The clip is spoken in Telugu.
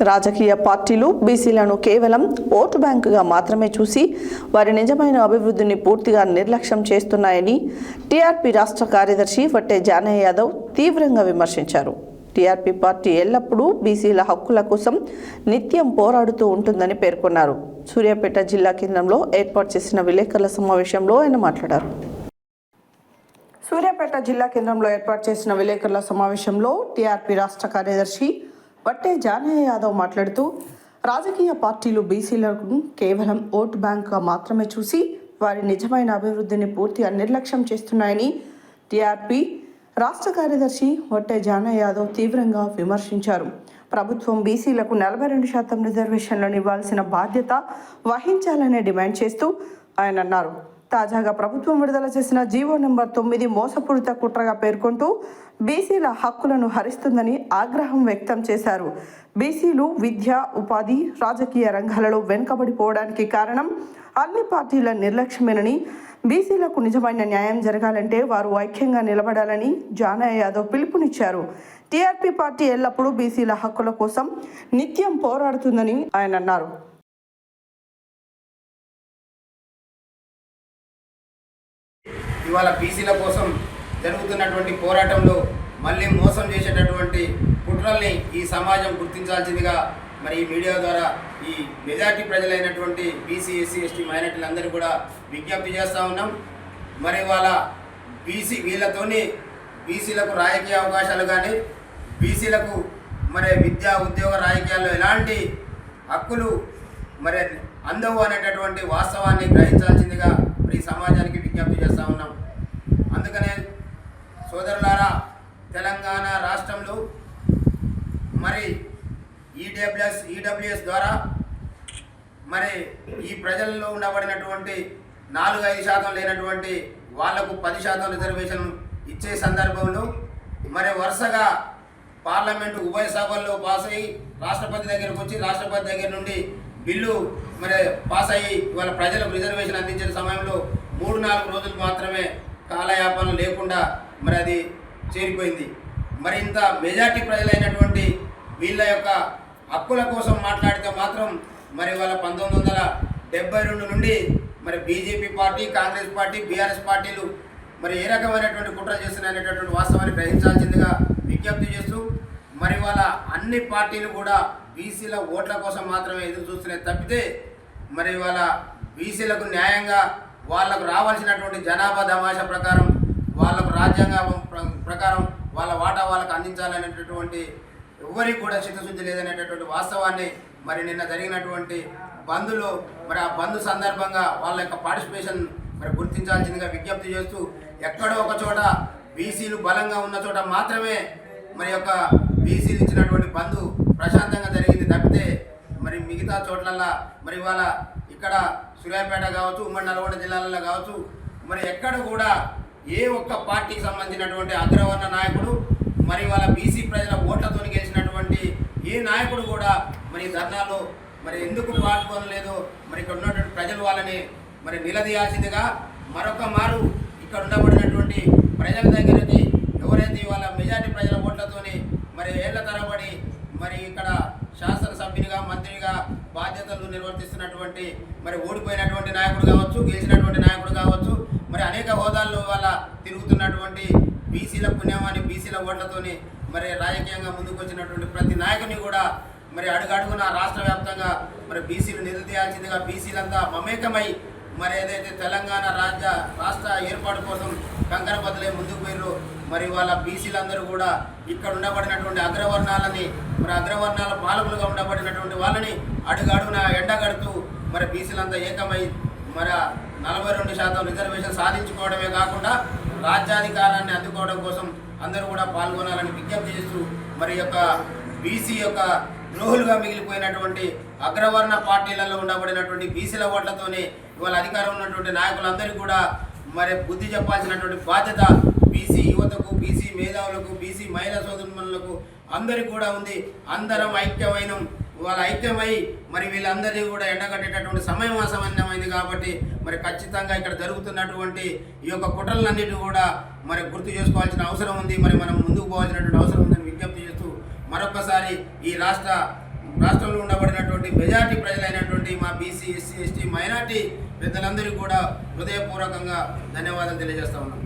రాజకీయ పార్టీలు బీసీలను కేవలం ఓటు బ్యాంకుగా మాత్రమే చూసి వారి నిజమైన అభివృద్ధిని పూర్తిగా నిర్లక్ష్యం చేస్తున్నాయని టీఆర్పీ రాష్ట్ర కార్యదర్శి వట్టే జానయ్య యాదవ్ తీవ్రంగా విమర్శించారు. టీఆర్పీ పార్టీ ఎల్లప్పుడూ బీసీల హక్కుల కోసం నిత్యం పోరాడుతూ ఉంటుందని పేర్కొన్నారు. సూర్యాపేట జిల్లా కేంద్రంలో ఏర్పాటు చేసిన విలేకరుల సమావేశంలో ఆయన మాట్లాడారు. సూర్యాపేట జిల్లా కేంద్రంలో ఏర్పాటు చేసిన విలేకరుల సమావేశంలో టీఆర్పీ రాష్ట్ర కార్యదర్శి వట్టే జానయ్య యాదవ్ మాట్లాడుతూ రాజకీయ పార్టీలు బీసీలకు కేవలం ఓటు బ్యాంక్గా మాత్రమే చూసి వారి నిజమైన అభివృద్ధిని పూర్తిగా నిర్లక్ష్యం చేస్తున్నాయని టీఆర్పీ రాష్ట్ర కార్యదర్శి వట్టే జానయ్య యాదవ్ తీవ్రంగా విమర్శించారు. ప్రభుత్వం బీసీలకు నలభై రెండు శాతం రిజర్వేషన్లను ఇవ్వాల్సిన బాధ్యత వహించాలని డిమాండ్ చేస్తూ ఆయన అన్నారు. తాజాగా ప్రభుత్వం విడుదల చేసిన జీవో నెంబర్ తొమ్మిది మోసపూరిత కుట్రగా పేర్కొంటూ బీసీల హక్కులను హరిస్తుందని ఆగ్రహం వ్యక్తం చేశారు. బీసీలు విద్య ఉపాధి రాజకీయ రంగాలలో వెనుకబడిపోవడానికి కారణం అన్ని పార్టీల నిర్లక్ష్యమేనని బీసీలకు నిజమైన న్యాయం జరగాలంటే వారు ఐక్యంగా నిలబడాలని జానయ్య యాదవ్ పిలుపునిచ్చారు. టీఆర్పీ పార్టీ ఎల్లప్పుడూ బీసీల హక్కుల కోసం నిత్యం పోరాడుతుందని ఆయన అన్నారు. ఇవాళ బీసీల కోసం జరుగుతున్నటువంటి పోరాటంలో మళ్ళీ మోసం చేసేటటువంటి కుట్రల్ని ఈ సమాజం గుర్తించాల్సిందిగా మరి ఈ మీడియా ద్వారా ఈ మెజార్టీ ప్రజలైనటువంటి బీసీ ఎస్సీ ఎస్టీ మైనార్టీలందరూ కూడా విజ్ఞప్తి చేస్తూ ఉన్నాం. మరి వాళ్ళ బీసీ వీళ్ళతోని బీసీలకు రాజకీయ అవకాశాలు కానీ బీసీలకు మరి విద్యా ఉద్యోగ రాజకీయాల్లో ఎలాంటి హక్కులు మరి అందవు అనేటటువంటి వాస్తవాన్ని గ్రహించాల్సిందిగా మరి ఈ సమాజానికి విజ్ఞప్తి చేస్తూ ఉన్నాం. అందుకనే సోదరులారా తెలంగాణ రాష్ట్రంలో మరి ఈడబ్ల్యూఎస్ ఈడబ్ల్యూఎస్ ద్వారా మరి ఈ ప్రజల్లో ఉండబడినటువంటి నాలుగు ఐదు శాతం లేనటువంటి వాళ్ళకు పది శాతం రిజర్వేషన్ ఇచ్చే సందర్భంలో మరి వరుసగా పార్లమెంటు ఉభయ సభల్లో పాస్ అయ్యి రాష్ట్రపతి దగ్గరకు వచ్చి రాష్ట్రపతి దగ్గర నుండి బిల్లు మరి పాస్ అయ్యి ఇవాళ ప్రజలకు రిజర్వేషన్ అందించిన సమయంలో మూడు నాలుగు రోజులు మాత్రమే కాలయాపన లేకుండా మరి అది చేరిపోయింది. మరి ఇంత మెజార్టీ ప్రజలైనటువంటి వీళ్ళ యొక్క హక్కుల కోసం మాట్లాడితే మాత్రం మరి వాళ్ళ పంతొమ్మిది వందల డెబ్బై రెండు నుండి మరి BJP party Congress party BRS పార్టీలు మరి ఏ రకమైనటువంటి కుట్ర చేస్తున్నాయనేటటువంటి వాస్తవాన్ని గ్రహించాల్సిందిగా విజ్ఞప్తి చేస్తూ మరి వాళ్ళ అన్ని పార్టీలు కూడా బీసీల ఓట్ల కోసం మాత్రమే ఎదురు చూస్తున్నాయి తప్పితే మరి వాళ్ళ బీసీలకు న్యాయంగా వాళ్ళకు రావాల్సినటువంటి జనాభా తమాషా ప్రకారం వాళ్ళకు రాజ్యాంగం ప్ర- ప్రకారం వాళ్ళ వాటా వాళ్ళకు అందించాలనేటటువంటి ఎవరికి కూడా చిత్తశుద్ధి లేదనేటటువంటి వాస్తవాన్ని మరి నిన్న జరిగినటువంటి బంద్లో మరి ఆ బంధు సందర్భంగా వాళ్ళ యొక్క పార్టిసిపేషన్ మరి గుర్తించాల్సిందిగా విజ్ఞప్తి చేస్తూ ఎక్కడో ఒక చోట బీసీలు బలంగా ఉన్న చోట మాత్రమే మరి యొక్క బీసీలు ఇచ్చినటువంటి బంధు ప్రశాంతంగా జరిగింది తప్పితే మరి మిగతా చోట్లల్లా మరి ఇవాళ ఇక్కడ సూర్యాపేట కావచ్చు ఉమ్మడి నల్గొండ జిల్లాలలో కావచ్చు మరి ఎక్కడ కూడా ఏ ఒక్క పార్టీకి సంబంధించినటువంటి అగ్రవర్ణ నాయకుడు మరి వాళ్ళ బీసీ ప్రజల ఓట్లతో గెలిచినటువంటి ఏ నాయకుడు కూడా మరి ధర్నాలో మరి ఎందుకు పాల్గొనలేదు మరి ఇక్కడ ఉన్నటువంటి ప్రజలు వాళ్ళని మరి నిలదీయాల్సిందిగా మరొక మారు ఇక్కడ ఉండబడినటువంటి ప్రజల దగ్గరికి ఎవరైతే ఇవాళ మెజార్టీ ప్రజల ఓట్లతోని మరి ఏళ్ళ తరబడి మరి ఇక్కడ శాసనసభ్యునిగా మంత్రిగా బాధ్యతలు నిర్వర్తిస్తున్నటువంటి మరి ఓడిపోయినటువంటి నాయకుడు కావచ్చు గెలిచినటువంటి నాయకుడు కావచ్చు మరి అనేక హోదాల్లో వాళ్ళ తిరుగుతున్నటువంటి బీసీల పుణ్యమాని బీసీల ఓట్లతోని మరి రాజకీయంగా ముందుకు వచ్చినటువంటి ప్రతి నాయకుని కూడా మరి అడుగడుగున రాష్ట్ర వ్యాప్తంగా మరి బీసీలు నిలదీయాల్సిందిగా బీసీలంతా మమేకమై మరి ఏదైతే తెలంగాణ రాజ్య రాష్ట్ర ఏర్పాటు కోసం కంకర బదులే ముందుకు పోయిర్రు మరి వాళ్ళ బీసీలందరూ కూడా ఇక్కడ ఉండబడినటువంటి అగ్రవర్ణాలని మరి అగ్రవర్ణాల పాలకులుగా ఉండబడినటువంటి వాళ్ళని అడుగడుగున ఎండగడుతూ మరి బీసీలంతా ఏకమై మరి నలభై రెండు శాతం రిజర్వేషన్ సాధించుకోవడమే కాకుండా రాజ్యాధికారాన్ని అందుకోవడం కోసం అందరూ కూడా పాల్గొనాలని విజ్ఞప్తి చేస్తూ మరి యొక్క బీసీ యొక్క ద్రోహులుగా మిగిలిపోయినటువంటి అగ్రవర్ణ పార్టీలలో ఉండబడినటువంటి బీసీల ఓట్లతోనే ఇవాళ అధికారం ఉన్నటువంటి నాయకులందరికీ కూడా మరి బుద్ధి చెప్పాల్సినటువంటి బాధ్యత బీసీ యువతకు బీసీ మేధావులకు బీసీ మహిళా సోదరులకు అందరికీ కూడా ఉంది. అందరం ఐక్యమైన. వాళ్ళ ఐక్యమై మరి వీళ్ళందరినీ కూడా ఎండగట్టేటటువంటి సమయం అసమన్యమైంది కాబట్టి మరి ఖచ్చితంగా ఇక్కడ జరుగుతున్నటువంటి ఈ యొక్క కుట్రలన్నిటి కూడా మరి గుర్తు చేసుకోవాల్సిన అవసరం ఉంది. మరి మనం ముందుకు పోవాల్సినటువంటి అవసరం ఉందని విజ్ఞప్తి చేస్తూ మరొకసారి ఈ రాష్ట్ర రాష్ట్రంలో ఉండబడినటువంటి మెజార్టీ ప్రజలైనటువంటి మా బీసీ ఎస్సీ ఎస్టీ మైనార్టీ పెద్దలందరికీ కూడా హృదయపూర్వకంగా ధన్యవాదాలు తెలియజేస్తా ఉన్నాం.